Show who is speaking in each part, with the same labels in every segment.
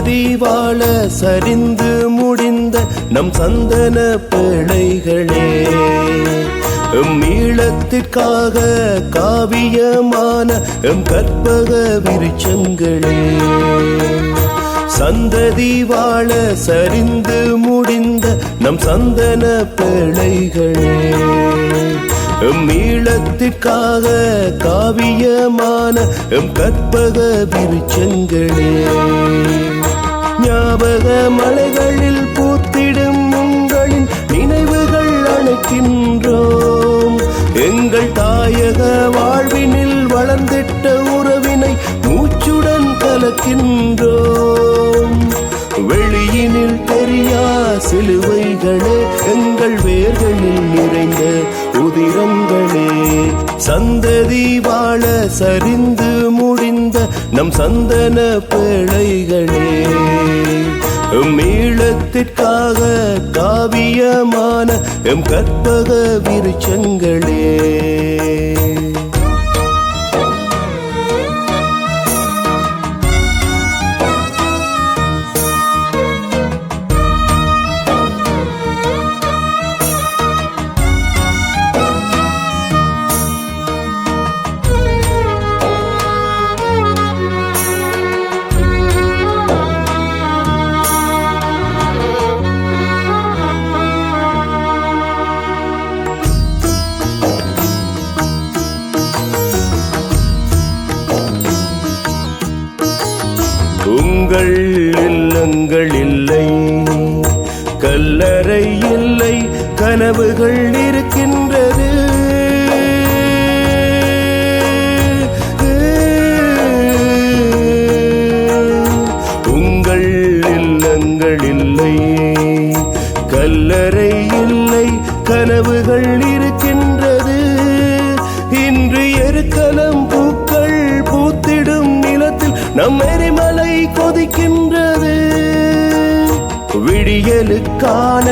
Speaker 1: சந்ததி வாழ சரிந்து முடிந்த நம் சந்தன பிழைகளே எம் ஈழத்திற்காக காவியமான எம் கற்பக விருச்சங்களே சந்ததி வாழ சரிந்து முடிந்த நம் சந்தன பிழைகளே எம் ஈழத்திற்காக காவியமான எம் கற்பக விருச்சங்களே ஞாபக மலைகளில் பூத்திடும் உங்களின் நினைவுகள் அணைக்கின்றோம். எங்கள் தாயக வாழ்வினில் வளர்ந்திட்ட உறவினை மூச்சுடன் கலக்கின்றோம். வெளியினில் தெரியா சிலுவைகளே எங்கள் வேர்களில் நிறைந்த உதிரங்களே. சந்ததி வாழ சரிந்து முடி நம் சந்தன பிழைகளே மீளத்திற்காக காவியமான எம் கற்பக விருச்சங்களே உங்கள் இல்லங்கள் இல்லை. கல்லறை இல்லை கனவுகள் இருக்கின்றது. உங்கள் இல்லங்கள் இல்லை. கல்லறை இல்லை கனவுகள் இருக்கின்றது. இன்று எருக்கலம் பூக்கள் பூத்திடும் நிலத்தில் நம் எரிமலை கொதிக்கின்றது. விடியலுக்கான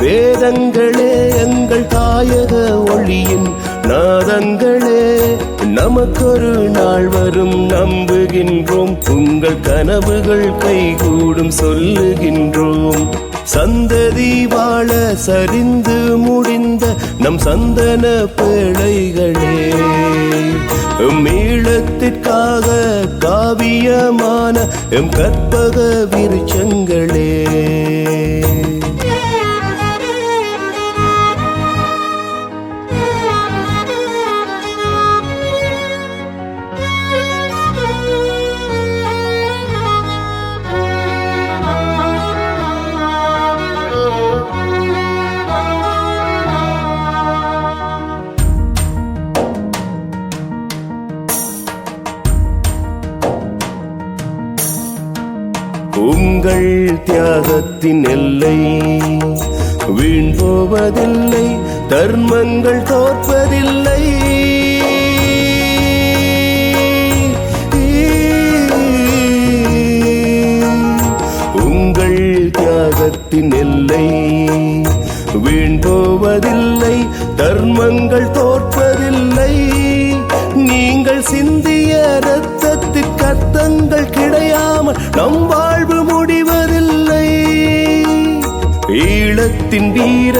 Speaker 1: வேதங்களே எங்கள் தாயக ஒளியின் நாதங்களே. நமக்கொரு நாள் வரும் நம்புகின்றோம். உங்கள் கனவுகள் கைகூடும் சொல்லுகின்றோம். சந்ததி வாழ சரிந்து முடிந்த நம் சந்தன பிழைகளே மீளத்திற்காக காவியமான எம் கற்பக விருச்சங்களே உங்கள் தியாகத்தின் எல்லை வீண் போவதில்லை தர்மங்கள் தோற்பதில்லை. உங்கள் தியாகத்தின் எல்லை வீண் போவதில்லை தர்மங்கள் தோற்பதில்லை. நீங்கள் சிந்திய ரத்தத்து அர்த்தங்கள் இல்லாமல் நம் வாழ்வு முடிவதில்லை. ஈழத்தின் வீர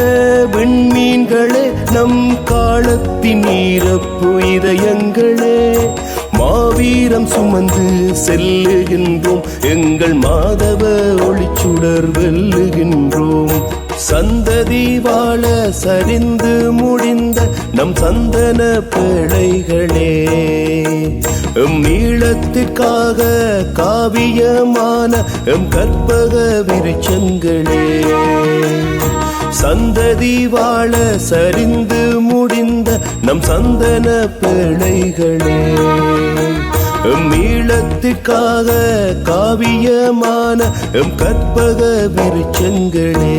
Speaker 1: விண்மீன்களே நம் காலத்தின் ஈரப்பு இதயங்களே. மாவீரம் சுமந்து செல்லுகின்றோம் எங்கள் மாதவ ஒளிச்சுடர் வெல்லுகின்றோம். சந்த சந்ததி வாழ சரிந்து முடிந்த நம் சந்தன பிழைகளே. எம் ஈழத்திற்காக காவியமான எம் கற்பக விருச்சங்களே சந்ததி வாழ சரிந்து முடிந்த நம் சந்தன பிழைகளே. எம் ஈழத்திற்காக காவியமான எம் கற்பக விருச்சங்களே